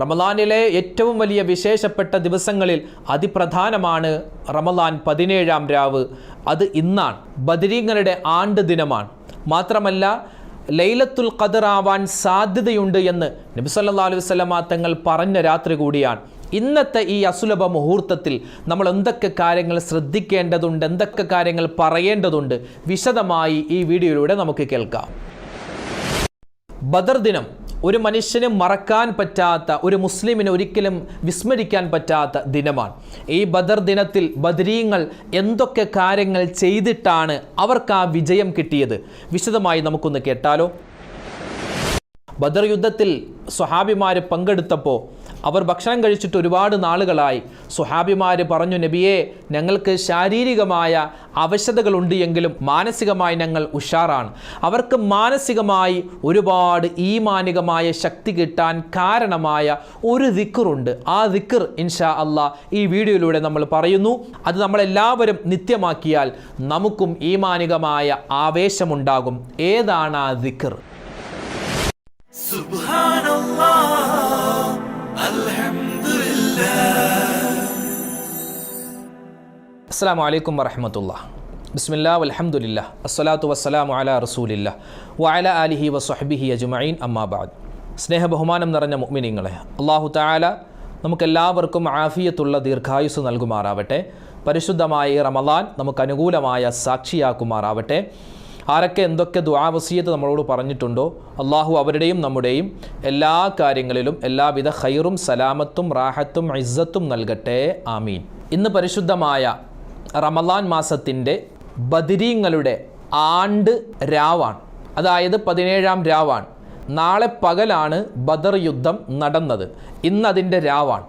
റമലാനിലെ ഏറ്റവും വലിയ വിശേഷപ്പെട്ട ദിവസങ്ങളിൽ അതിപ്രധാനമാണ് റമലാൻ പതിനേഴാം രാവ്. അത് ഇന്നാണ് ബദരീങ്ങളുടെ ആണ്ട് ദിനമാണ്. മാത്രമല്ല ലൈലത്തുൽ ഖദർ ആവാൻ സാധ്യതയുണ്ട് എന്ന് നബി സല്ലല്ലാഹു അലൈഹി വസല്ലമ തങ്ങൾ പറഞ്ഞ രാത്രി കൂടിയാണ്. ഇന്നത്തെ ഈ അസുലഭ മുഹൂർത്തത്തിൽ നമ്മൾ എന്തൊക്കെ കാര്യങ്ങൾ ശ്രദ്ധിക്കേണ്ടതുണ്ട് എന്തൊക്കെ കാര്യങ്ങൾ പറയേണ്ടതുണ്ട് വിശദമായി ഈ വീഡിയോയിലൂടെ നമുക്ക് കേൾക്കാം. ബദർ ദിനം ഒരു മനുഷ്യന് മറക്കാൻ പറ്റാത്ത ഒരു മുസ്ലിമിന് ഒരിക്കലും വിസ്മരിക്കാൻ പറ്റാത്ത ദിനമാണ്. ഈ ബദർ ദിനത്തിൽ ബദരീങ്ങൾ എന്തൊക്കെ കാര്യങ്ങൾ ചെയ്തിട്ടാണ് അവർക്ക് ആ വിജയം കിട്ടിയത്? വിശദമായി നമുക്കൊന്ന് കേട്ടാലോ? ബദർ യുദ്ധത്തിൽ സ്വഹാബിമാർ പങ്കെടുത്തപ്പോൾ അവർ ഭക്ഷണം കഴിച്ചിട്ട് ഒരുപാട് നാളുകളായി. സുഹാബിമാർ പറഞ്ഞു നബിയെ ഞങ്ങൾക്ക് ശാരീരികമായ അവശതകളുണ്ട് എങ്കിലും മാനസികമായി ഞങ്ങൾ ഉഷാറാണ്. അവർക്ക് മാനസികമായി ഒരുപാട് ഈമാനികമായ ശക്തി കിട്ടാൻ കാരണമായ ഒരു ദിക്കുറുണ്ട് ആ ദിക്കർ ഇൻഷാ അല്ല ഈ വീഡിയോയിലൂടെ നമ്മൾ പറയുന്നു. അത് നമ്മളെല്ലാവരും നിത്യമാക്കിയാൽ നമുക്കും ഈമാനികമായ ആവേശമുണ്ടാകും. ഏതാണ് ആ ദിക്കർ സുബ്ഹാനല്ലാഹ് അസ്സാം വലൈക്കും വറഹമത്തുള്ള ബിസ്മില്ലാ വലഹമുല്ല അസ്സലാത്തു വസ്സലാമു അല റസൂലില്ല. വഅല അലിഹി വസ്ഹബിഹി അജുമൈൻ അമ്മാബാദ് സ്നേഹ ബഹുമാനം നിറഞ്ഞ മുഅ്മിനീങ്ങളെ അള്ളാഹു താല നമുക്കെല്ലാവർക്കും ആഫിയത്തുള്ള ദീർഘായുസ് നൽകുമാറാവട്ടെ. പരിശുദ്ധമായ ഈ റമലാൻ നമുക്ക് അനുകൂലമായ സാക്ഷിയാക്കുമാറാവട്ടെ. ആരൊക്കെ എന്തൊക്കെ ദുആവസീയത്ത് നമ്മളോട് പറഞ്ഞിട്ടുണ്ടോ അള്ളാഹു അവരുടെയും നമ്മുടെയും എല്ലാ കാര്യങ്ങളിലും എല്ലാവിധ ഖൈറും സലാമത്തും റാഹത്തും ഇസ്സത്തും നൽകട്ടെ. ആമീൻ. ഇന്ന് പരിശുദ്ധമായ റമലാൻ മാസത്തിന്റെ ബദിരീങ്ങളുടെ ആണ്ട് രാവാണ്. അതായത് പതിനേഴാം രാവാണ്. നാളെ പകലാണ് ബദർ യുദ്ധം നടന്നത്. ഇന്നതിന്റെ രാവാണ്.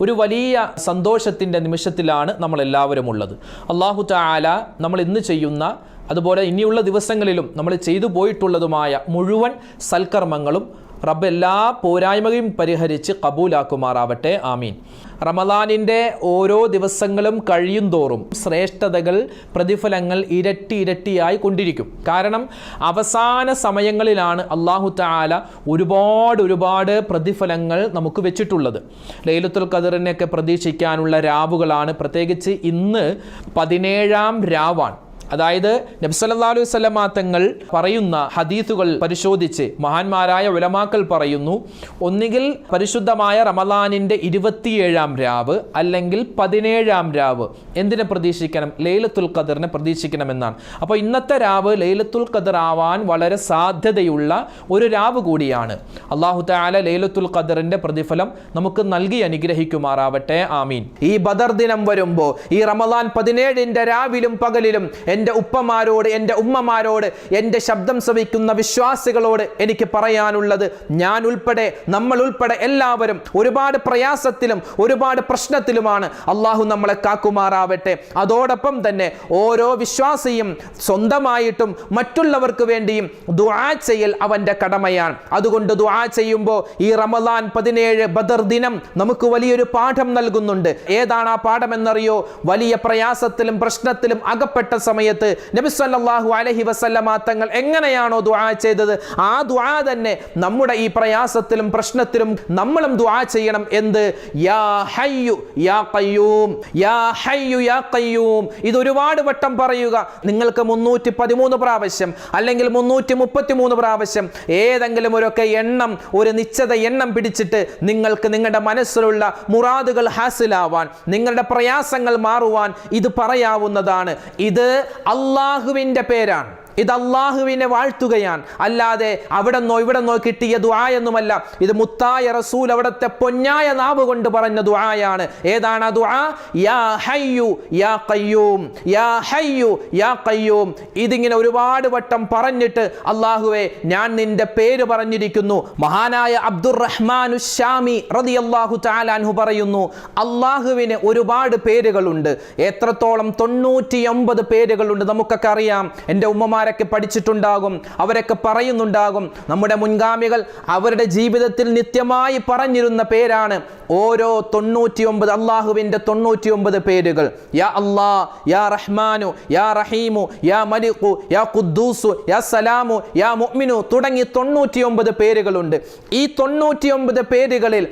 ഒരു വലിയ സന്തോഷത്തിന്റെ നിമിഷത്തിലാണ് നമ്മളെല്ലാവരും ഉള്ളത്. അള്ളാഹു താല നമ്മൾ ഇന്ന് ചെയ്യുന്ന അതുപോലെ ഇനിയുള്ള ദിവസങ്ങളിലും നമ്മൾ ചെയ്തു പോയിട്ടുള്ളതുമായ മുഴുവൻ സൽക്കർമ്മങ്ങളും റബ്ബ് എല്ലാ പോരായ്മകളും പരിഹരിച്ച് കബൂലാക്കുമാറാവട്ടെ. ആമീൻ. റമദാനിന്റെ ഓരോ ദിവസങ്ങളും കഴിയും തോറും ശ്രേഷ്ഠതകൾ പ്രതിഫലങ്ങൾ ഇരട്ടി ഇരട്ടിയായി കൊണ്ടിരിക്കും. കാരണം അവസാന സമയങ്ങളിലാണ് അള്ളാഹു താല ഒരുപാട് ഒരുപാട് പ്രതിഫലങ്ങൾ നമുക്ക് വെച്ചിട്ടുള്ളത്. ലൈലത്തുൽ ഖദറിനെയൊക്കെ പ്രതീക്ഷിക്കാനുള്ള രാവുകളാണ്. പ്രത്യേകിച്ച് ഇന്ന് പതിനേഴാം രാവാണ്. അതായത് നബ്സല്ലാ അലൈഹി തങ്ങൾ പറയുന്ന ഹദീസുകൾ പരിശോധിച്ച് മഹാന്മാരായ ഉലമാക്കൾ പറയുന്നു ഒന്നുകിൽ പരിശുദ്ധമായ റമദാനിന്റെ ഇരുപത്തിയേഴാം രാവ് അല്ലെങ്കിൽ പതിനേഴാം രാവ് എന്തിനെ പ്രതീക്ഷിക്കണം? ലൈലത്തുൽ ഖദറിനെ പ്രതീക്ഷിക്കണമെന്നാണ്. അപ്പോൾ ഇന്നത്തെ രാവ് ലൈലത്തുൽ ഖദർ ആവാൻ വളരെ സാധ്യതയുള്ള ഒരു രാവ് കൂടിയാണ്. അള്ളാഹു താല ലൈലത്തുൽ ഖദറിന്റെ പ്രതിഫലം നമുക്ക് നൽകി അനുഗ്രഹിക്കുമാറാവട്ടെ. ആമീൻ. ഈ ബദർ ദിനം വരുമ്പോൾ ഈ റമദാൻ പതിനേഴിന്റെ രാവിലും പകലിലും എന്റെ ഉപ്പമാരോട് എന്റെ ഉമ്മമാരോട് എന്റെ ശബ്ദം ശ്രവിക്കുന്ന വിശ്വാസികളോട് എനിക്ക് പറയാനുള്ളത് ഞാൻ ഉൾപ്പെടെ നമ്മൾ ഉൾപ്പെടെ എല്ലാവരും ഒരുപാട് പ്രയാസത്തിലും ഒരുപാട് പ്രശ്നത്തിലുമാണ്. അള്ളാഹു നമ്മളെ കാക്കുമാറാവട്ടെ. അതോടൊപ്പം തന്നെ ഓരോ വിശ്വാസിയും സ്വന്തമായിട്ടും മറ്റുള്ളവർക്ക് വേണ്ടിയും ദുആ ചെയ്യൽ അവന്റെ കടമയാണ്. അതുകൊണ്ട് ദുആ ചെയ്യുമ്പോൾ ഈ റമദാൻ പതിനേഴ് ബദർ ദിനം നമുക്ക് വലിയൊരു പാഠം നൽകുന്നുണ്ട്. ഏതാണ് ആ പാഠം എന്നറിയോ വലിയ പ്രയാസത്തിലും പ്രശ്നത്തിലും അകപ്പെട്ട സമയത്ത് നബി സല്ലല്ലാഹു അലഹി വസല്ലമ തങ്ങൾ എങ്ങനെയാണോ ദുആ ചെയ്തത് ആ ദുആ തന്നെ നമ്മുടെ ഈ പ്രയാസത്തിലും പ്രശ്നത്തിലും നമ്മളും ദുആ ചെയ്യണം എന്ത്? യാ ഹയ്യു യാ ഖയ്യൂം യാ ഹയ്യു യാ ഖയ്യൂം. ഇത് ഒരുപാട് വട്ടം പറയുക. നിങ്ങൾക്ക് മുന്നൂറ്റി പതിമൂന്ന് പ്രാവശ്യം അല്ലെങ്കിൽ മുന്നൂറ്റി മുപ്പത്തി മൂന്ന് പ്രാവശ്യം ഏതെങ്കിലും ഒരൊക്കെ എണ്ണം ഒരു നിശ്ചിത എണ്ണം പിടിച്ചിട്ട് നിങ്ങൾക്ക് നിങ്ങളുടെ മനസ്സിലുള്ള മുറാദുകൾ ഹാസിലാവാൻ നിങ്ങളുടെ പ്രയാസങ്ങൾ മാറുവാൻ ഇത് പറയാവുന്നതാണ്. ഇത് അള്ളാഹുവിന്റെ പേരാണ്. ഇത് അള്ളാഹുവിനെ വാഴ്ത്തുകയാണ്. അല്ലാതെ അവിടെ നിന്നോ ഇവിടെ നിന്നോ കിട്ടിയ ദുആയൊന്നുമല്ല. ഇത് മുത്തായ റസൂൽ അവിടുത്തെ പൊന്നായ നാവ് കൊണ്ട് പറഞ്ഞ ദുആയാണ്. ഏതാണ് ആ ദുആ? യാ ഹയ്യു യാ ഖയ്യൂം യാ ഹയ്യു യാ ഖയ്യൂം. ഇതിങ്ങനെ ഒരുപാട് വട്ടം പറഞ്ഞിട്ട് അള്ളാഹുവെ ഞാൻ നിന്റെ പേര് പറഞ്ഞിരിക്കുന്നു. മഹാനായ അബ്ദുറഹ്മാനു ഷാമി റളിയല്ലാഹു തആലാൻഹു പറയുന്നു അള്ളാഹുവിന് ഒരുപാട് പേരുകളുണ്ട്. എത്രത്തോളം? തൊണ്ണൂറ്റി ഒമ്പത് പേരുകളുണ്ട്. നമുക്കൊക്കെ അറിയാം. എന്റെ ഉമ്മമാർ മഹാന്മാരൊക്കെ പഠിച്ചിട്ടുണ്ടാകും അവരൊക്കെ പറയുന്നുണ്ടാകും. നമ്മുടെ മുൻഗാമികൾ അവരുടെ ജീവിതത്തിൽ നിത്യമായി പറഞ്ഞിരുന്ന പേരാണ് ഓരോ തൊണ്ണൂറ്റി ഒമ്പത് അള്ളാഹുവിന്റെ തൊണ്ണൂറ്റി ഒമ്പത് പേരുകൾ. യാ അള്ളാ യാ റഹ്മാനു യാ റഹീമു യാ മലിഖു യാ ഖുദ്ദൂസു യാ സലാമു യാ മുഅ്മിനു തുടങ്ങി തൊണ്ണൂറ്റി ഒമ്പത് പേരുകളുണ്ട്. ഈ തൊണ്ണൂറ്റി ഒമ്പത് പേരുകളിൽ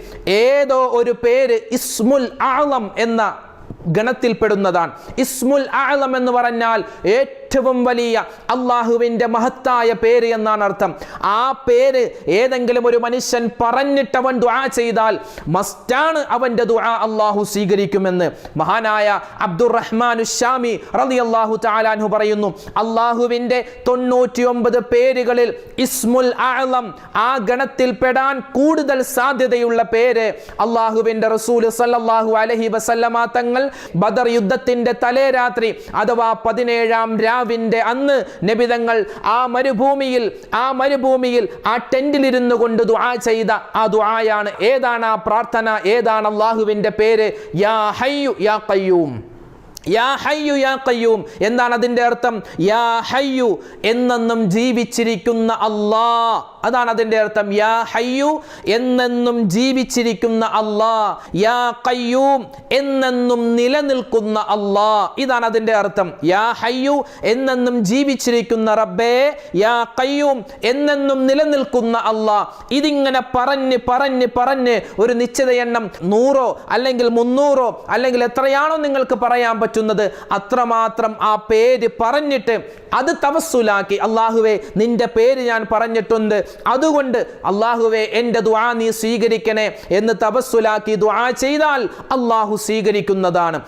ഏതോ ഒരു പേര് ഇസ്മുൽ ആളം എന്ന ഗണത്തിൽപ്പെടുന്നതാണ്. ഇസ്മുൽ ആളം എന്ന് പറഞ്ഞാൽ ഏറ്റവും വലിയ അള്ളാഹുവിന്റെ മഹത്തായ പേര് എന്നാണ് അർത്ഥം. ആ പേര് ഏതെങ്കിലും ഒരു മനുഷ്യൻ പറഞ്ഞിട്ടവൻ ദുആ ചെയ്താൽ മസ്റ്റാണ് അവന്റെ ദുആ അള്ളാഹു സ്വീകരിക്കുമെന്ന്. മഹാനായ അബ്ദുറഹ്മാനു ഷാമി റതി അള്ളാഹു താലാൻഹു പറയുന്നു അള്ളാഹുവിന്റെ തൊണ്ണൂറ്റി ഒമ്പത് പേരുകളിൽ ഇസ്മുൽ ആളം ആ ഗണത്തിൽ പെടാൻ കൂടുതൽ സാധ്യതയുള്ള പേര് അള്ളാഹുവിന്റെ റസൂൽ സല്ലാഹു അലഹി വസല്ലമ തങ്ങൾ ബദർ യുദ്ധത്തിന്റെ തലേ രാത്രി അഥവാ പതിനേഴാം രാവിന്റെ അന്ന് നബിതങ്ങൾ ആ മരുഭൂമിയിൽ ആ മരുഭൂമിയിൽ ആ ടെന്റിലിരുന്നു കൊണ്ട് ദുആ ചെയ്ത ആ ദുആയാണ്. ഏതാണ് ആ പ്രാർത്ഥന? ഏതാണ് അള്ളാഹുവിന്റെ പേര്? യാ ഹയ്യു യാ ഖയ്യൂം. യാ ഹയ്യു യാ ഖയ്യൂം. എന്താണ് അതിന്റെ അർത്ഥം? യാ ഹയ്യു. എന്നെന്നും ജീവിച്ചിരിക്കുന്ന അല്ലാ അതാണ് അതിന്റെ അർത്ഥം. യാ ഹയ്യു എന്നെന്നും ജീവിച്ചിരിക്കുന്ന അള്ളാ. യാ കയ്യൂം എന്നെന്നും നിലനിൽക്കുന്ന അള്ളാ. ഇതാണ് അതിന്റെ അർത്ഥം. യാ ഹയ്യു എന്നെന്നും ജീവിച്ചിരിക്കുന്ന റബ്ബേ. യാ കയ്യൂം എന്നെന്നും നിലനിൽക്കുന്ന അള്ളാ. ഇതിങ്ങനെ പറഞ്ഞ് പറഞ്ഞ് പറഞ്ഞ് ഒരു നിശ്ചിത എണ്ണം നൂറോ അല്ലെങ്കിൽ മുന്നൂറോ അല്ലെങ്കിൽ എത്രയാണോ നിങ്ങൾക്ക് പറയാൻ പറ്റുന്നത് അത്രമാത്രം ആ പേര് പറഞ്ഞിട്ട് അത് തവസ്സുലാക്കി. അള്ളാഹുവേ നിന്റെ പേര് ഞാൻ പറഞ്ഞിട്ടുണ്ട്. അതുകൊണ്ട് അള്ളാഹുവെ എന്റെ ദുആ നീ സ്വീകരിക്കണേ എന്ന് തപസ്സുലാക്കി ദുആ ചെയ്താൽ അള്ളാഹു സ്വീകരിക്കുന്നതാണ്.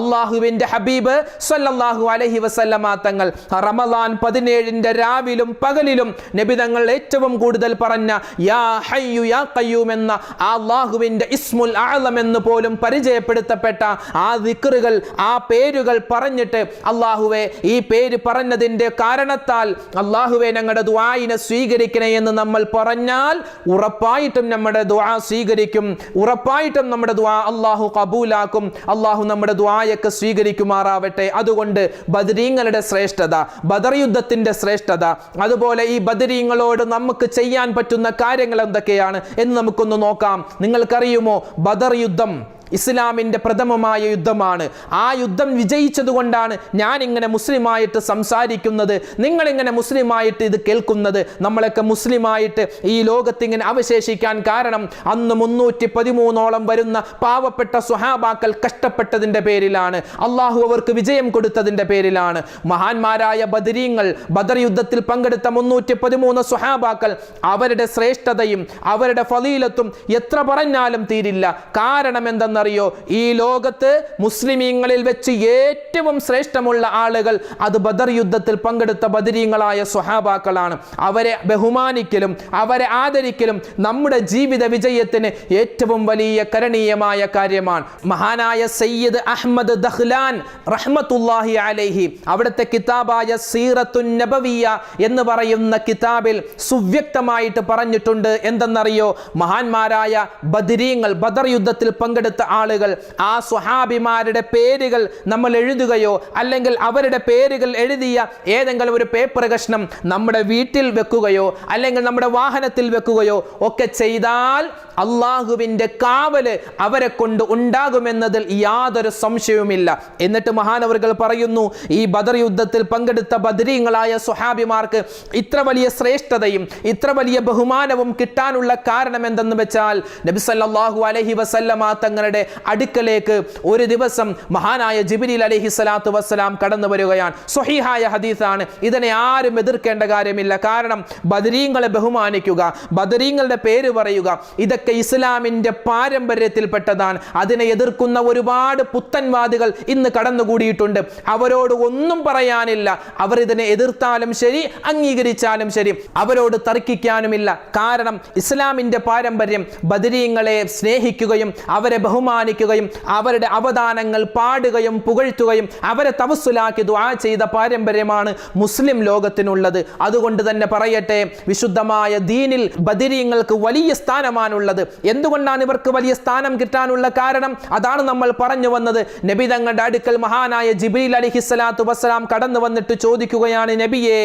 അള്ളാഹുവിന്റെ ഹബീബ് സല്ലല്ലാഹു അലഹി വസല്ലമ തങ്ങൾ റമദാൻ പതിനേഴിന്റെ രാവിലും പകലിലും നബിതങ്ങൾ ഏറ്റവും കൂടുതൽ പറഞ്ഞ യാ ഹയ്യു യാ കയ്യൂം എന്ന ആ അള്ളാഹുവിന്റെ ഇസ്മുൽ ആളം എന്ന് പോലും പരിചയപ്പെടുത്തപ്പെട്ട ആ ദിക്റുകൾ ആ പേരുകൾ പറഞ്ഞിട്ട് അള്ളാഹുവെ ഈ പേര് പറഞ്ഞതിന്റെ കാരണത്താൽ അള്ളാഹുവെ ഞങ്ങളുടെ ദുആയിനെ സ്വീകരിക്കണേ എന്ന് നമ്മൾ പറഞ്ഞാൽ ഉറപ്പായിട്ടും നമ്മുടെ ദ്വാ സ്വീകരിക്കും. ഉറപ്പായിട്ടും നമ്മുടെ ദ്വാ അള്ളാഹു കബൂലാക്കും. അള്ളാഹു നമ്മുടെ ദ്വായൊക്കെ സ്വീകരിക്കുമാറാവട്ടെ. അതുകൊണ്ട് ബദരീങ്ങളുടെ ശ്രേഷ്ഠത ബദർ യുദ്ധത്തിന്റെ ശ്രേഷ്ഠത അതുപോലെ ഈ ബദരീങ്ങളോട് നമുക്ക് ചെയ്യാൻ പറ്റുന്ന കാര്യങ്ങൾ എന്തൊക്കെയാണ് എന്ന് നമുക്കൊന്ന് നോക്കാം. നിങ്ങൾക്കറിയുമോ? ബദർ യുദ്ധം ഇസ്ലാമിന്റെ പ്രഥമമായ യുദ്ധമാണ്. ആ യുദ്ധം വിജയിച്ചതുകൊണ്ടാണ് ഞാൻ ഇങ്ങനെ മുസ്ലിമായിട്ട് സംസാരിക്കുന്നത്. നിങ്ങളിങ്ങനെ മുസ്ലിമായിട്ട് ഇത് കേൾക്കുന്നത്. നമ്മളൊക്കെ മുസ്ലിമായിട്ട് ഈ ലോകത്ത് ഇങ്ങനെ അവശേഷിക്കാൻ കാരണം അന്ന് മുന്നൂറ്റി പതിമൂന്നോളം വരുന്ന പാവപ്പെട്ട സുഹാബാക്കൾ കഷ്ടപ്പെട്ടതിന്റെ പേരിലാണ്. അള്ളാഹു അവർക്ക് വിജയം കൊടുത്തതിന്റെ പേരിലാണ്. മഹാന്മാരായ ബദരീങ്ങൾ ബദർ യുദ്ധത്തിൽ പങ്കെടുത്ത മുന്നൂറ്റി പതിമൂന്ന് സുഹാബാക്കൾ അവരുടെ ശ്രേഷ്ഠതയും അവരുടെ ഫലീലത്തും എത്ര പറഞ്ഞാലും തീരില്ല. കാരണം എന്തെന്നറിയോ ഈ ലോകത്ത് മുസ്ലിമീങ്ങളിൽ വെച്ച് ഏറ്റവും ശ്രേഷ്ഠമുള്ള ആളുകൾ അത് ബദർ യുദ്ധത്തിൽ പങ്കെടുത്ത ബദരീങ്ങളായ സ്വഹാബാക്കളാണ്. അവരെ ബഹുമാനിക്കലും അവരെ ആദരിക്കലും നമ്മുടെ ജീവിത വിജയത്തിന് ഏറ്റവും വലിയ കരണീയമായ കാര്യമാണ്. മഹാനായ സയ്യിദ് അഹമ്മദ് ദഹ്ലാൻ റഹ്മത്തുല്ലാഹി അലൈഹി അവിടുത്തെ കിതാബായ സീറത്തുൻ നബവിയ എന്ന് പറയുന്ന കിതാബിൽ സുവ്യക്തമായിട്ട് പറഞ്ഞിട്ടുണ്ട്. എന്തെന്നറിയോ? മഹാന്മാരായ ബദരീങ്ങൾ ബദർ യുദ്ധത്തിൽ പങ്കെടുത്ത ആളുകൾ ആ സ്വഹാബിമാരുടെ പേരുകൾ നമ്മൾ എഴുതുകയോ അല്ലെങ്കിൽ അവരുടെ പേരുകൾ എഴുതിയ ഏതെങ്കിലും ഒരു പേപ്പർ കഷ്ണം നമ്മുടെ വീട്ടിൽ വെക്കുകയോ അല്ലെങ്കിൽ നമ്മുടെ വാഹനത്തിൽ വെക്കുകയോ ഒക്കെ ചെയ്താൽ അള്ളാഹുവിന്റെ കാവൽ അവരെ കൊണ്ട് ഉണ്ടാകുമെന്നതിൽ യാതൊരു സംശയവുമില്ല. എന്നിട്ട് മഹാനവറുകൾ പറയുന്നു ഈ ബദർ യുദ്ധത്തിൽ പങ്കെടുത്ത ബദരീങ്ങളായ സ്വഹാബിമാർക്ക് ഇത്ര വലിയ ശ്രേഷ്ഠതയും ഇത്ര വലിയ ബഹുമാനവും കിട്ടാനുള്ള കാരണം എന്തെന്ന് വെച്ചാൽ നബി സല്ലല്ലാഹു അലൈഹി വസല്ലമ തങ്ങളുടെ അടുക്കലേക്ക് ഒരു ദിവസം മഹാനായ ജിബിരിൽ അലഹി സ്വലാത്തു വസ്സലാം കടന്നു വരികയാണ്. സ്വഹീഹായ ഹദീസാണ്. ഇതിനെ ആരും എതിർക്കേണ്ട കാര്യമില്ല. കാരണം ബദരീങ്ങളെ ബഹുമാനിക്കുക ബദരീങ്ങളുടെ പേര് പറയുക ഇതൊക്കെ ഇസ്ലാമിന്റെ പാരമ്പര്യത്തിൽപ്പെട്ടതാണ്. അതിനെ എതിർക്കുന്ന ഒരുപാട് പുത്തൻവാദികൾ ഇന്ന് കടന്നുകൂടിയിട്ടുണ്ട്. അവരോട് ഒന്നും പറയാനില്ല. അവർ ഇതിനെ എതിർത്താലും ശരി അംഗീകരിച്ചാലും ശരി. അവരോട് തർക്കിക്കാനുമില്ല. കാരണം ഇസ്ലാമിന്റെ പാരമ്പര്യം ബദരീങ്ങളെ സ്നേഹിക്കുകയും അവരെ ബഹുമാനിക്കുകയും ബഹുമാനിക്കുകയും അവരുടെ അവദാനങ്ങൾ പാടുകയും പുകഴ്ത്തുകയും അവരെ തവസ്സുലാക്കി ദുആ ചെയ്ത പാരമ്പര്യമാണ് മുസ്ലിം ലോകത്തിനുള്ളത്. അതുകൊണ്ട് തന്നെ പറയട്ടെ വിശുദ്ധമായ ദീനിൽ ബദിരീങ്ങൾക്ക് വലിയ സ്ഥാനമാണുള്ളത്. എന്തുകൊണ്ടാണ് ഇവർക്ക് വലിയ സ്ഥാനം കിട്ടാനുള്ള കാരണം? അതാണ് നമ്മൾ പറഞ്ഞു വന്നത്. നബി തങ്ങളുടെ അടുക്കൽ മഹാനായ ജിബ്രീൽ അലിഹിസ്സലാത്തു വസ്സലാം കടന്നു വന്നിട്ട് ചോദിക്കുകയാണ് നബിയെ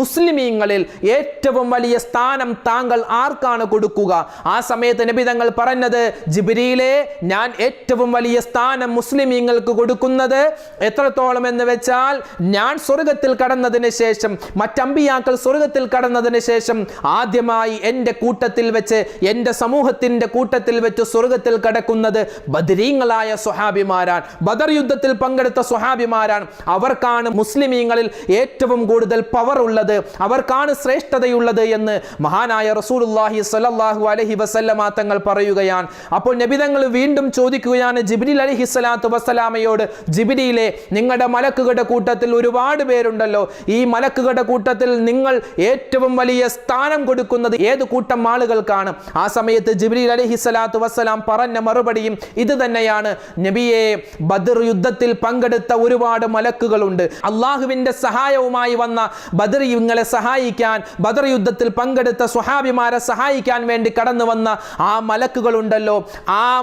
മുസ്ലിമീങ്ങളിൽ ഏറ്റവും വലിയ സ്ഥാനം താങ്കൾ ആർക്കാണ് കൊടുക്കുക? ആ സമയത്ത് നബി തങ്ങൾ പറഞ്ഞത് ജിബ്രീലെ ഞാൻ ഏറ്റവും വലിയ സ്ഥാനം മുസ്ലിമീങ്ങൾക്ക് കൊടുക്കുന്നത് എത്രത്തോളം എന്ന് വെച്ചാൽ ഞാൻ സ്വർഗത്തിൽ കടന്നതിന് ശേഷം മറ്റമ്പിയാക്കൾ സ്വർഗത്തിൽ കടന്നതിന് ശേഷം ആദ്യമായി എന്റെ കൂട്ടത്തിൽ വെച്ച് എന്റെ സമൂഹത്തിന്റെ കൂട്ടത്തിൽ വെച്ച് സ്വർഗത്തിൽ കടക്കുന്നത് ബദരീങ്ങളായ സ്വഹാബിമാരാണ്. ബദർ യുദ്ധത്തിൽ പങ്കെടുത്ത സ്വഹാബിമാരാണ്. അവർക്കാണ് മുസ്ലിമീങ്ങളിൽ ഏറ്റവും കൂടുതൽ പവർ ഉള്ളത്. അവർക്കാണ് ശ്രേഷ്ഠതയുള്ളത് എന്ന് മഹാനായ സ്വല്ലല്ലാഹു അലൈഹി വസല്ലമ തങ്ങൾ പറയുകയാണ്. അപ്പോൾ നബിതങ്ങൾ വീണ്ടും ചോദിക്കുകയാണ് ജിബ്രീൽ അലൈഹി സ്വലാത്തു വസ്സലാമയോട്. ജിബിരിയിലെ നിങ്ങളുടെ മലക്കുകളുടെ കൂട്ടത്തിൽ ഒരുപാട് പേരുണ്ടല്ലോ. ഈ മലക്കുകളുടെ കൂട്ടത്തിൽ നിങ്ങൾ ഏറ്റവും വലിയ സ്ഥാനം കൊടുക്കുന്നത് ഏത് കൂട്ടം ആളുകൾക്കാണ്? ആ സമയത്ത് ജിബ്രീൽ അലൈഹി സ്വലാത്തു വസ്സലാം പറഞ്ഞ മറുപടിയും ഇത് തന്നെയാണ്. നബിയെ ബദർ യുദ്ധത്തിൽ പങ്കെടുത്ത ഒരുപാട് മലക്കുകളുണ്ട്. അള്ളാഹുവിന്റെ സഹായവുമായി വന്ന ബദർ ഇങ്ങളെ സഹായിക്കാൻ ബദർ യുദ്ധത്തിൽ പങ്കെടുത്ത സുഹാബിമാരെ സഹായിക്കാൻ വേണ്ടി കടന്നു വന്ന ആ മലക്കുകളുണ്ടല്ലോ. ആ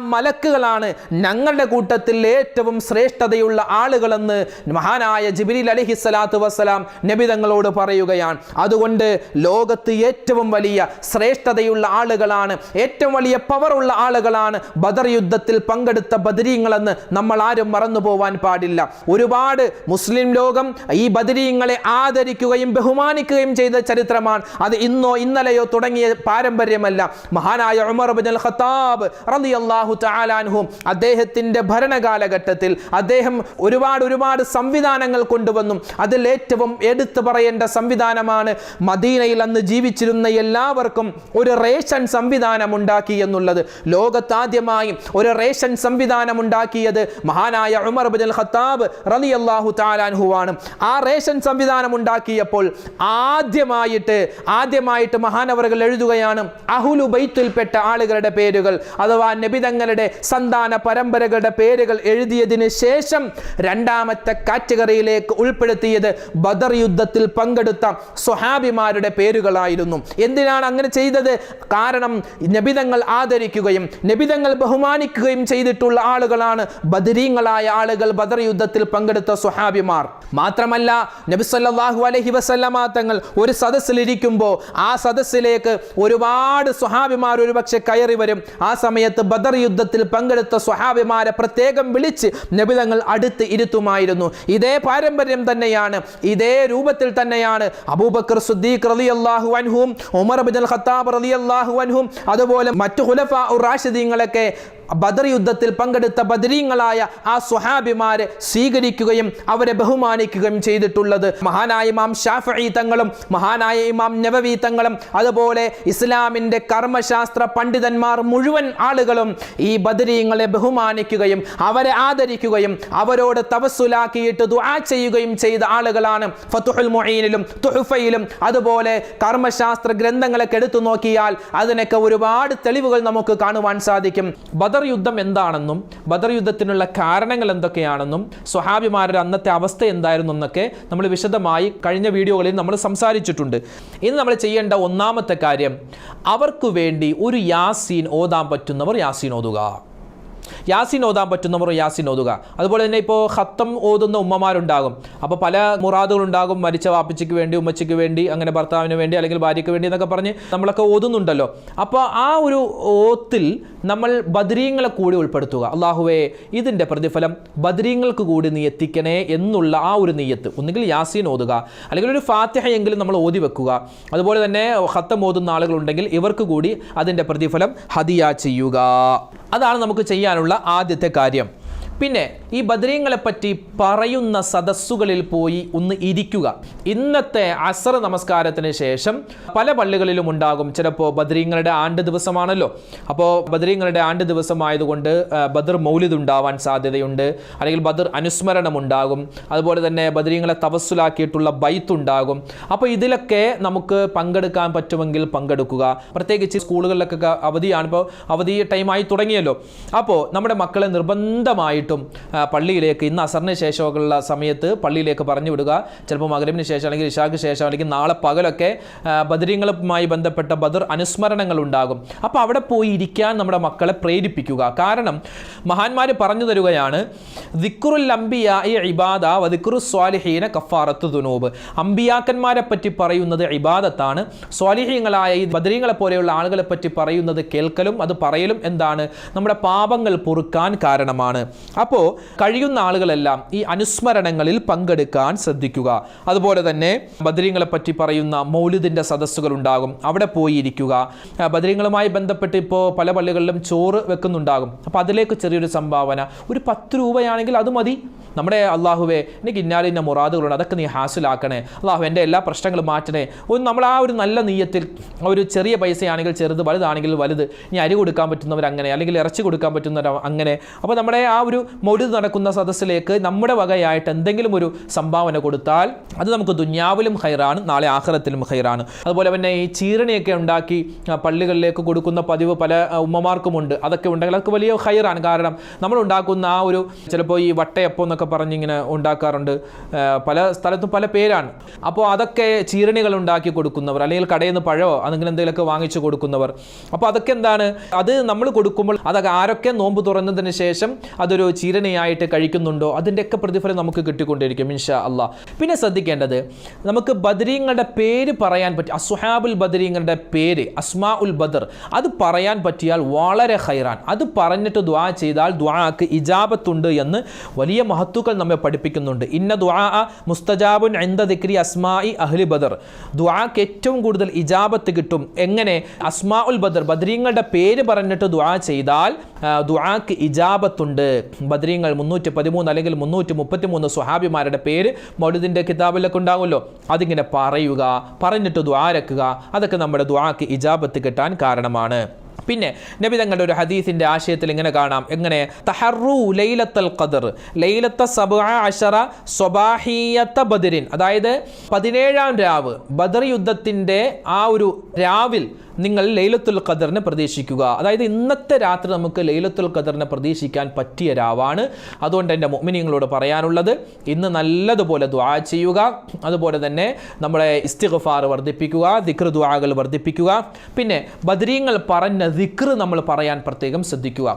മലക്കുകളാണ് ഞങ്ങളുടെ കൂട്ടത്തിൽ ഏറ്റവും ശ്രേഷ്ഠതയുള്ള ആളുകളെന്ന് മഹാനായ ജിബിലി അലഹി സ്വലാത്തു വസ്സലാം നബിതങ്ങളോട് പറയുകയാണ്. അതുകൊണ്ട് ലോകത്ത് ഏറ്റവും വലിയ ശ്രേഷ്ഠതയുള്ള ആളുകളാണ് ഏറ്റവും വലിയ പവറുള്ള ആളുകളാണ് ബദർ യുദ്ധത്തിൽ പങ്കെടുത്ത ബദരീങ്ങളെന്ന് നമ്മൾ ആരും മറന്നു പോവാൻ പാടില്ല. ഒരുപാട് മുസ്ലിം ലോകം ഈ ബദരീങ്ങളെ ആദരിക്കുകയും ബഹുമാനിക്കുകയും ചെയ്ത ചരിത്രമാണ്. അത് ഇന്നോ ഇന്നലെയോ തുടങ്ങിയ പാരമ്പര്യമല്ല. മഹാനായ ഉമർ ബിൻ ഖത്താബ് റളിയല്ലാഹു തആല അൻഹു അദ്ദേഹത്തിന്റെ ഭരണകാലഘട്ടത്തിൽ അദ്ദേഹം ഒരുപാട് ഒരുപാട് സംവിധാനങ്ങൾ കൊണ്ടുവന്നു. അതിൽ ഏറ്റവും എടുത്തു പറയേണ്ട സംവിധാനമാണ് മദീനയിൽ അന്ന് ജീവിച്ചിരുന്ന എല്ലാവർക്കും ഒരു റേഷൻ സംവിധാനം ഉണ്ടാക്കി എന്നുള്ളത്. ലോകത്താദ്യമായി ഒരു റേഷൻ സംവിധാനം ഉണ്ടാക്കിയത് മഹാനായ ഉമർ ബിൻ ഖത്താബ് റളിയല്ലാഹു തആല താലാൻഹുവാണ് ആ റേഷൻ സംവിധാനം ഉണ്ടാക്കിയപ്പോൾ ആദ്യമായിട്ട് ആദ്യമായിട്ട് മഹാനവറുകൾ എഴുതുകയാണ് അഹുലു ബൈത്തിൽപ്പെട്ട ആളുകളുടെ പേരുകൾ. അഥവാ നബിതങ്ങളുടെ സന്താന പരമ്പരകളുടെ പേരുകൾ എഴുതിയതിനു ശേഷം രണ്ടാമത്തെ കാറ്റഗറിയിലേക്ക് ഉൾപ്പെടുത്തിയത് ബദർ യുദ്ധത്തിൽ പങ്കെടുത്ത സ്വഹാബിമാരുടെ പേരുകളായിരുന്നു. എന്തിനാണ് അങ്ങനെ ചെയ്തത്? കാരണം നബിതങ്ങൾ ആദരിക്കുകയും നബിതങ്ങൾ ബഹുമാനിക്കുകയും ചെയ്തിട്ടുള്ള ആളുകളാണ് ബദരീങ്ങളായ ആളുകൾ ബദർ യുദ്ധത്തിൽ പങ്കെടുത്ത സ്വഹാബിമാർ. മാത്രമല്ല നബി സല്ലല്ലാഹു അലൈഹി വസല്ലമ തങ്ങൾ ഒരു സദസ്സിലിരിക്കുമ്പോൾ ആ സദസ്സിലേക്ക് ഒരുപാട് സ്വഹാബിമാർ ഒരുപക്ഷെ കയറി വരും. ആ സമയത്ത് ബദർ യുദ്ധത്തിൽ പങ്കെടുത്ത സ്വഹാബിമാരെ പ്രത്യേകം വിളിച്ച് നബിതങ്ങൾ അടുത്ത് ഇരുത്തുമായിരുന്നു. ഇതേ പാരമ്പര്യം തന്നെയാണ് ഇതേ രൂപത്തിൽ തന്നെയാണ് അബൂബക്കർ സുദ്ദീഖ് റളിയല്ലാഹു അൻഹും ഉമർ ബിൻ ഖത്താബ് റളിയല്ലാഹു അൻഹും അതുപോലെ മറ്റു ഹുലഫ റാഷിദീങ്ങളൊക്കെ ബദർ യുദ്ധത്തിൽ പങ്കെടുത്ത ബദരീങ്ങളായ ആ സ്വഹാബിമാരെ സ്വീകരിക്കുകയും അവരെ ബഹുമാനിക്കുകയും ചെയ്തിട്ടുള്ളത്. മഹാനായ ഇമാം ഷാഫി തങ്ങളും മഹാനായ ഇമാം നവവി തങ്ങളും അതുപോലെ ഇസ്ലാമിന്റെ കർമ്മശാസ്ത്ര പണ്ഡിതന്മാർ മുഴുവൻ ആളുകളും ഈ ബദരീങ്ങളെ ബഹുമാനിക്കുകയും അവരെ ആദരിക്കുകയും അവരോട് തവസ്സുലാക്കിയിട്ട് ദുആ ചെയ്യുകയും ചെയ്ത ആളുകളാണ്. ഫത്തുഹുൽ മൊയ്നിലും തുഹുഫയിലും അതുപോലെ കർമ്മശാസ്ത്ര ഗ്രന്ഥങ്ങളൊക്കെ എടുത്തു നോക്കിയാൽ അതിനൊക്കെ ഒരുപാട് തെളിവുകൾ നമുക്ക് കാണുവാൻ സാധിക്കും. ബദർ യുദ്ധം എന്താണെന്നും ബദർ യുദ്ധത്തിനുള്ള കാരണങ്ങൾ എന്തൊക്കെയാണെന്നും സ്വഹാബിമാരുടെ അന്നത്തെ അവസ്ഥ എന്തായിരുന്നു എന്നൊക്കെ നമ്മൾ വിശദമായി കഴിഞ്ഞ വീഡിയോകളിൽ നമ്മൾ സംസാരിച്ചിട്ടുണ്ട്. ഇന്ന് നമ്മൾ ചെയ്യേണ്ട ഒന്നാമത്തെ കാര്യം അവർക്ക് വേണ്ടി ഒരു യാസീൻ ഓതാൻ പറ്റുന്നവർ യാസീൻ ഓതുക. യാസിൻ ഓതാൻ പറ്റുന്നവർ യാസിൻ ഓതുക. അതുപോലെ തന്നെ ഇപ്പോൾ ഹത്തം ഓതുന്ന ഉമ്മമാരുണ്ടാകും. അപ്പോൾ പല മുറാദുകളുണ്ടാകും. മരിച്ച വാപ്പച്ചിക്ക് വേണ്ടി ഉമ്മച്ചിക്ക് വേണ്ടി അങ്ങനെ ഭർത്താവിന് വേണ്ടി അല്ലെങ്കിൽ ഭാര്യയ്ക്ക് വേണ്ടി എന്നൊക്കെ പറഞ്ഞ് നമ്മളൊക്കെ ഓതുന്നുണ്ടല്ലോ. അപ്പോൾ ആ ഒരു ഓത്തിൽ നമ്മൾ ബദ്രീങ്ങളെ കൂടി ഉൾപ്പെടുത്തുക. അള്ളാഹുവേ ഇതിന്റെ പ്രതിഫലം ബദ്രീങ്ങൾക്ക് കൂടി നീ എത്തിക്കണേ എന്നുള്ള ആ ഒരു നീയത്ത് ഒന്നുകിൽ യാസീൻ ഓതുക അല്ലെങ്കിൽ ഒരു ഫാത്തിഹയെങ്കിലും നമ്മൾ ഓതി വെക്കുക. അതുപോലെ തന്നെ ഹത്തം ഓതുന്ന ആളുകളുണ്ടെങ്കിൽ ഇവർക്ക് കൂടി അതിന്റെ പ്രതിഫലം ഹദിയ ചെയ്യുക. അതാണ് നമുക്ക് ചെയ്യാനുള്ള ആദ്യത്തെ കാര്യം. പിന്നെ ഈ ബദരീങ്ങളെ പറ്റി പറയുന്ന സദസ്സുകളിൽ പോയി ഒന്ന് ഇരിക്കുക. ഇന്നത്തെ അസർ നമസ്കാരത്തിന് ശേഷം പല പള്ളികളിലും ഉണ്ടാകും. ചിലപ്പോൾ ബദരീങ്ങളുടെ ആണ്ട് ദിവസമാണല്ലോ. അപ്പോൾ ബദരീങ്ങളുടെ ആണ്ട് ദിവസമായതുകൊണ്ട് ബദർ മൗലിദ് ഉണ്ടാവാൻ സാധ്യതയുണ്ട്. അല്ലെങ്കിൽ ബദർ അനുസ്മരണം ഉണ്ടാകും. അതുപോലെ തന്നെ ബദരീങ്ങളെ തവസ്സുലാക്കിയിട്ടുള്ള ബൈത്ത് ഉണ്ടാകും. അപ്പോൾ ഇതിലൊക്കെ നമുക്ക് പങ്കെടുക്കാൻ പറ്റുമെങ്കിൽ പങ്കെടുക്കുക. പ്രത്യേകിച്ച് സ്കൂളുകളിലൊക്കെ അവധിയാണ്. ഇപ്പോൾ അവധി ടൈമായി തുടങ്ങിയല്ലോ. അപ്പോൾ നമ്മുടെ മക്കളെ നിർബന്ധമായിട്ടും ആ, പള്ളിയിലേക്ക് ഇന്ന് അസറിന് ശേഷമൊക്കെയുള്ള സമയത്ത് പള്ളിയിലേക്ക് പറഞ്ഞു വിടുക ചിലപ്പോൾ മകരവിന് ശേഷം അല്ലെങ്കിൽ ഇഷാക്ക് ശേഷം അല്ലെങ്കിൽ നാളെ പകലൊക്കെ ബദരീങ്ങളുമായി ബന്ധപ്പെട്ട ബദർ അനുസ്മരണങ്ങൾ ഉണ്ടാകും. അപ്പോൾ അവിടെ പോയി ഇരിക്കാൻ നമ്മുടെ മക്കളെ പ്രേരിപ്പിക്കുക. കാരണം മഹാന്മാർ പറഞ്ഞു തരുകയാണ് ദിക്റുൽ ഈ ഇബാദ വദിക്റു സ്വാലിഹീന കഫാറത്ത് ദുനൂബ്. അമ്പിയാക്കന്മാരെ പറ്റി പറയുന്നത് ഇബാദത്താണ്. സ്വാലിഹീങ്ങളായ ഈ ബദരീങ്ങളെ പോലെയുള്ള ആളുകളെ പറ്റി പറയുന്നത് കേൾക്കലും അത് പറയലും എന്താണ്? നമ്മുടെ പാപങ്ങൾ പൊറുക്കാൻ കാരണമാണ്. അപ്പോൾ കഴിയുന്ന ആളുകളെല്ലാം ഈ അനുസ്മരണങ്ങളിൽ പങ്കെടുക്കാൻ ശ്രദ്ധിക്കുക. അതുപോലെ തന്നെ ബദരീങ്ങളെ പറ്റി പറയുന്ന മൗലിദിന്റെ സദസ്സുകൾ ഉണ്ടാകും. അവിടെ പോയി ഇരിക്കുക ബദരീങ്ങളുമായി ബന്ധപ്പെട്ട് ഇപ്പോൾ പല പള്ളികളിലും ചോറ് വെക്കുന്നുണ്ടാകും. അപ്പോൾ അതിലേക്ക് ചെറിയൊരു സംഭാവന. ഒരു പത്ത് രൂപയാണെങ്കിൽ അത് മതി. നമ്മുടെ അള്ളാഹുവെ എനിക്ക് ഇന്നാലിന്ന മുറാദുകളുണ്ട് അതൊക്കെ നീ ഹാസിലാക്കണേ. അള്ളാഹു എന്റെ എല്ലാ പ്രശ്നങ്ങളും മാറ്റണേ. ഒന്ന് നമ്മൾ ആ ഒരു നല്ല നീയത്തിൽ ഒരു ചെറിയ പൈസയാണെങ്കിൽ ചെറുത് വലുതാണെങ്കിൽ വലുത്. ഇനി അരി കൊടുക്കാൻ പറ്റുന്നവർ അങ്ങനെ അല്ലെങ്കിൽ ഇറച്ചി കൊടുക്കാൻ പറ്റുന്നവർ അങ്ങനെ അപ്പോൾ നമ്മുടെ ആ ഒരു മൊഴുത് നടക്കുന്ന സദസ്സിലേക്ക് നമ്മുടെ വകയായിട്ട് എന്തെങ്കിലും ഒരു സംഭാവന കൊടുത്താൽ അത് നമുക്ക് ദുന്യാവിലും ഹൈറാണ് നാളെ ആഖിറത്തിലും ഹൈറാണ്. അതുപോലെ തന്നെ ഈ ചീരണിയൊക്കെ ഉണ്ടാക്കി പള്ളികളിലേക്ക് കൊടുക്കുന്ന പതിവ് പല ഉമ്മമാർക്കുമുണ്ട്. അതൊക്കെ ഉണ്ടെങ്കിൽ അതൊക്കെ വലിയ ഹൈറാണ്. കാരണം നമ്മൾ ഉണ്ടാക്കുന്ന ആ ഒരു ചിലപ്പോൾ ഈ വട്ടയപ്പം എന്നൊക്കെ പറഞ്ഞിങ്ങനെ ഉണ്ടാക്കാറുണ്ട്. പല സ്ഥലത്തും പല പേരാണ്. അപ്പോൾ അതൊക്കെ ചീരണികൾ ഉണ്ടാക്കി കൊടുക്കുന്നവർ അല്ലെങ്കിൽ കടയിൽ നിന്ന് പഴമോ അല്ലെങ്കിൽ എന്തെങ്കിലുമൊക്കെ വാങ്ങിച്ചു കൊടുക്കുന്നവർ. അപ്പോൾ അതൊക്കെ എന്താണ്? അത് നമ്മൾ കൊടുക്കുമ്പോൾ അതൊക്കെ ആരൊക്കെ നോമ്പ് തുറന്നതിന് ശേഷം അതൊരു ചീരണിയായിട്ട് കഴിക്കുന്നുണ്ടോ? അതിന്റെയൊക്കെ പ്രതിഫലം നമുക്ക് കിട്ടിക്കൊണ്ടിരിക്കും ഇൻഷാ അള്ളാ പിന്നെ ശ്രദ്ധിക്കേണ്ടത് നമുക്ക് ബദരീങ്ങളുടെ പേര് പറയാൻ പറ്റി അസുഹാബുൽ ബദരീങ്ങളുടെ പേര് അസ്മാ ഉൽ ബദർ അത് പറയാൻ പറ്റിയാൽ വളരെ ഹൈറാൻ. അത് പറഞ്ഞിട്ട് ദ്വാ ചെയ്താൽ ദ്വാക്ക് ഇജാബത്തുണ്ട് എന്ന് വലിയ മഹത്തുക്കൾ നമ്മെ പഠിപ്പിക്കുന്നുണ്ട്. ഇന്ന ദ്വാ മുസ്തജാബുൻ എന്ത ദിക്രി അസ്മായി അഹ്ലി ബദർ. ദ്വാക്ക് ഏറ്റവും കൂടുതൽ ഇജാബത്ത് കിട്ടും. എങ്ങനെ? അസ്മാ ഉൽ ബദർ ബദരീങ്ങളുടെ പേര് പറഞ്ഞിട്ട് ദ്വാ ചെയ്താൽ ദ്വാക്ക് ഇജാബത്തുണ്ട്. ബദരീങ്ങൾ മുന്നൂറ്റി പതിമൂന്ന് അല്ലെങ്കിൽ മുന്നൂറ്റി മുപ്പത്തി മൂന്ന് സുഹാബിമാരുടെ പേര് മൗലിദിന്റെ കിതാബിലൊക്കെ ഉണ്ടാവുമല്ലോ. അതിങ്ങനെ പറയുക പറഞ്ഞിട്ട് ദ്വാരക്കുക അതൊക്കെ നമ്മുടെ ദ്വാക്ക് ഇജാബത്ത് കിട്ടാൻ കാരണമാണ്. പിന്നെ നബി തങ്ങളുടെ ഒരു ഹദീസിന്റെ ആശയത്തിൽ ഇങ്ങനെ കാണാം. എങ്ങനെ? തഹറു ലൈലത്തൽ ഖദർ. ലൈലത്ത സബ അഷറ സ്വബാഹിയത്ത ബദരിൻ. അതായത് പതിനേഴാം രാവ് ബദർ യുദ്ധത്തിന്റെ ആ ഒരു രാവിൽ നിങ്ങൾ ലൈലത്തുൽ ഖദറിനെ പ്രതീക്ഷിക്കുക. അതായത് ഇന്നത്തെ രാത്രി നമുക്ക് ലൈലത്തുൽ ഖദറിനെ പ്രതീക്ഷിക്കാൻ പറ്റിയ രാവാണ്. അതുകൊണ്ട് എന്റെ മുഅ്മിനീങ്ങളോട് പറയാനുള്ളത് ഇന്ന് നല്ലതുപോലെ ദുആ ചെയ്യുക. അതുപോലെ തന്നെ നമ്മുടെ ഇസ്തിഗ്ഫാർ വർദ്ധിപ്പിക്കുക ദിക്ർ ദുആകൾ വർദ്ധിപ്പിക്കുക. പിന്നെ ബദരീങ്ങൾ പറഞ്ഞ ദിക്ർ നമ്മൾ പറയാൻ പ്രത്യേകം ശ്രദ്ധിക്കുക.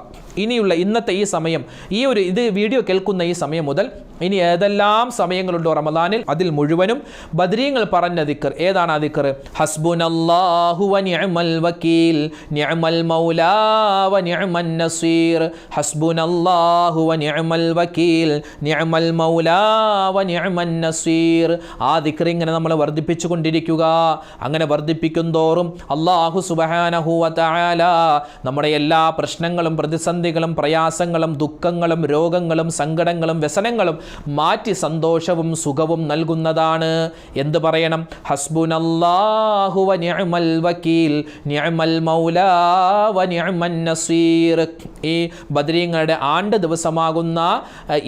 ഇനിയുള്ള ഇന്നത്തെ ഈ സമയം ഈ ഒരു ഇത് വീഡിയോ കേൾക്കുന്ന ഈ സമയം മുതൽ ഇനി ഏതെല്ലാം സമയങ്ങളുണ്ടോ റമദാനിൽ അതിൽ മുഴുവനും ബദരീങ്ങൾ പറഞ്ഞ ദിക്ർ. ഏതാണ് ആ വ നിഅമൽ വക്കീൽ നസീർ. നിഅമൽ വക്കീൽ നസീർ. ആ ദിക്ർ ഇങ്ങനെ നമ്മൾ വർദ്ധിപ്പിച്ചു കൊണ്ടിരിക്കുക അങ്ങനെ വർദ്ധിപ്പിക്കും തോറും അള്ളാഹു സുബ്ഹാനഹു വ തആല നമ്മുടെ എല്ലാ പ്രശ്നങ്ങളും പ്രതിസന്ധികളും പ്രയാസങ്ങളും ദുഃഖങ്ങളും രോഗങ്ങളും സങ്കടങ്ങളും വ്യസനങ്ങളും മാറ്റി സന്തോഷവും സുഖവും നൽകുന്നതാണ്. എന്ത് പറയണം? ഹസ്ബുനല്ലാഹു വ നിഅമൽ മൗലാ വ നസീർ. ഈ ബദരീങ്ങളുടെ ആണ്ട് ദിവസമാകുന്ന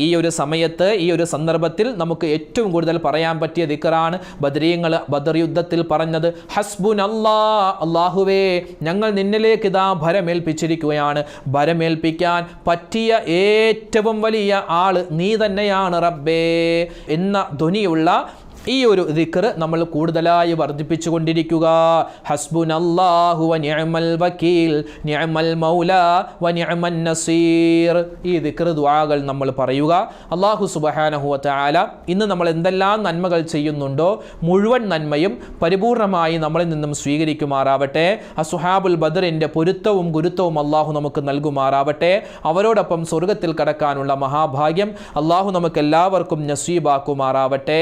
ഈ ഒരു സമയത്ത് ഈ ഒരു സന്ദർഭത്തിൽ നമുക്ക് ഏറ്റവും കൂടുതൽ പറയാൻ പറ്റിയ ദിക്കറാണ് ബദരീങ്ങൾ ബദർ യുദ്ധത്തിൽ പറഞ്ഞത്. ഹസ്ബുൻ അല്ലാ അള്ളാഹുവേ ഞങ്ങൾ നിന്നിലേക്ക് ഇതാ ഭരമേൽപ്പിച്ചിരിക്കുകയാണ്. ഭരമേൽപ്പിക്കാൻ പറ്റിയ ഏറ്റവും വലിയ ആൾ നീ തന്നെയാണ് റബ്ബേ. എന്ന ധ്വനിയുള്ള ഈ ഒരു ദിക്കർ നമ്മൾ കൂടുതലായി വർദ്ധിപ്പിച്ചു കൊണ്ടിരിക്കുക. ഹസ്ബുൻ അള്ളാഹു വ നിഅമൽ വക്കീൽ ഞമൽ മൗല വ നിഅമൻ നസീർ. ഈ ദിക്ർ ദുആകൾ നമ്മൾ പറയുക. അള്ളാഹു സുബ്ഹാനഹു വ തആല ഇന്ന് നമ്മൾ എന്തെല്ലാം നന്മകൾ ചെയ്യുന്നുണ്ടോ മുഴുവൻ നന്മയും പരിപൂർണമായി നമ്മളിൽ നിന്നും സ്വീകരിക്കുമാറാവട്ടെ. അസുഹാബുൽ ബദറിന്റെ പൊരുത്തവും ഗുരുത്വവും അള്ളാഹു നമുക്ക് നൽകുമാറാവട്ടെ. അവരോടൊപ്പം സ്വർഗത്തിൽ കടക്കാനുള്ള മഹാഭാഗ്യം അള്ളാഹു നമുക്ക് എല്ലാവർക്കും നസീബാക്കുമാറാവട്ടെ.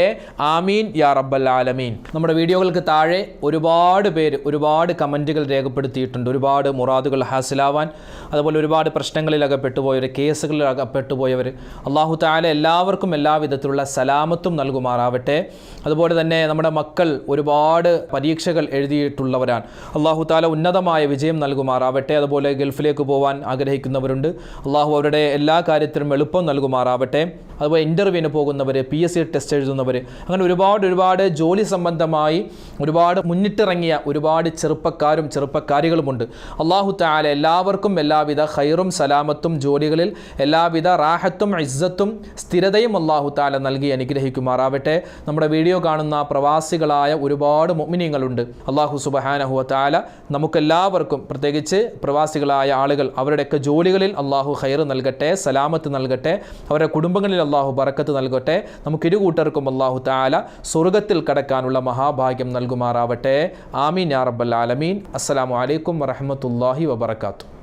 ആമീൻ. ആമീൻ യാ റബ്ബൽ ആലമീൻ. നമ്മുടെ വീഡിയോകൾക്ക് താഴെ ഒരുപാട് പേര് ഒരുപാട് കമന്റുകൾ രേഖപ്പെടുത്തിയിട്ടുണ്ട്. ഒരുപാട് മുറാദുകൾ ഹാസിലാവാൻ അതുപോലെ ഒരുപാട് പ്രശ്നങ്ങളിൽ അകപ്പെട്ടുപോയവർ കേസുകളിൽ അകപ്പെട്ടുപോയവർ അള്ളാഹു താല എല്ലാവർക്കും എല്ലാവിധത്തിലുള്ള സലാമത്തും നൽകുമാറാവട്ടെ. അതുപോലെ തന്നെ നമ്മുടെ മക്കൾ ഒരുപാട് പരീക്ഷകൾ എഴുതിയിട്ടുള്ളവരാണ്. അള്ളാഹു താല ഉന്നതമായ വിജയം നൽകുമാറാവട്ടെ. അതുപോലെ ഗൾഫിലേക്ക് പോകാൻ ആഗ്രഹിക്കുന്നവരുണ്ട്. അള്ളാഹു അവരുടെ എല്ലാ കാര്യത്തിലും എളുപ്പം നൽകുമാറാവട്ടെ. അതുപോലെ ഇന്റർവ്യൂവിന് പോകുന്നവർ പി എസ് സി ടെസ്റ്റ് എഴുതുന്നവർ അങ്ങനെ ഒരുപാട് ഒരുപാട് ഒരുപാട് ജോലി സംബന്ധമായി ഒരുപാട് മുന്നിട്ടിറങ്ങിയ ഒരുപാട് ചെറുപ്പക്കാരും ചെറുപ്പക്കാരികളുമുണ്ട്. അള്ളാഹു താല എല്ലാവർക്കും എല്ലാവിധ ഹൈറും സലാമത്തും ജോലികളിൽ എല്ലാവിധ റാഹത്തും ഇസ്സത്തും സ്ഥിരതയും അള്ളാഹു താല നൽകി അനുഗ്രഹിക്കുമാറാവട്ടെ. നമ്മുടെ വീഡിയോ കാണുന്ന പ്രവാസികളായ ഒരുപാട് മൊമിനിയങ്ങളുണ്ട് അള്ളാഹു സുബഹാനഹുവ താല നമുക്കെല്ലാവർക്കും പ്രത്യേകിച്ച് പ്രവാസികളായ ആളുകൾ അവരുടെയൊക്കെ ജോലികളിൽ അള്ളാഹു ഹൈർ നൽകട്ടെ സലാമത്ത് നൽകട്ടെ അവരുടെ കുടുംബങ്ങളിൽ അള്ളാഹു ബറക്കത്ത് നൽകട്ടെ. നമുക്ക് ഇരു കൂട്ടർക്കും അള്ളാഹു താല സ്വർഗത്തിൽ കടക്കാനുള്ള മഹാഭാഗ്യം നൽകുമാറാവട്ടെ. ആമീൻ യാ റബ്ബൽ ആലമീൻ. അസ്സലാമു അലൈക്കും വറഹ്മത്തുള്ളാഹി വബറകാതുഹു.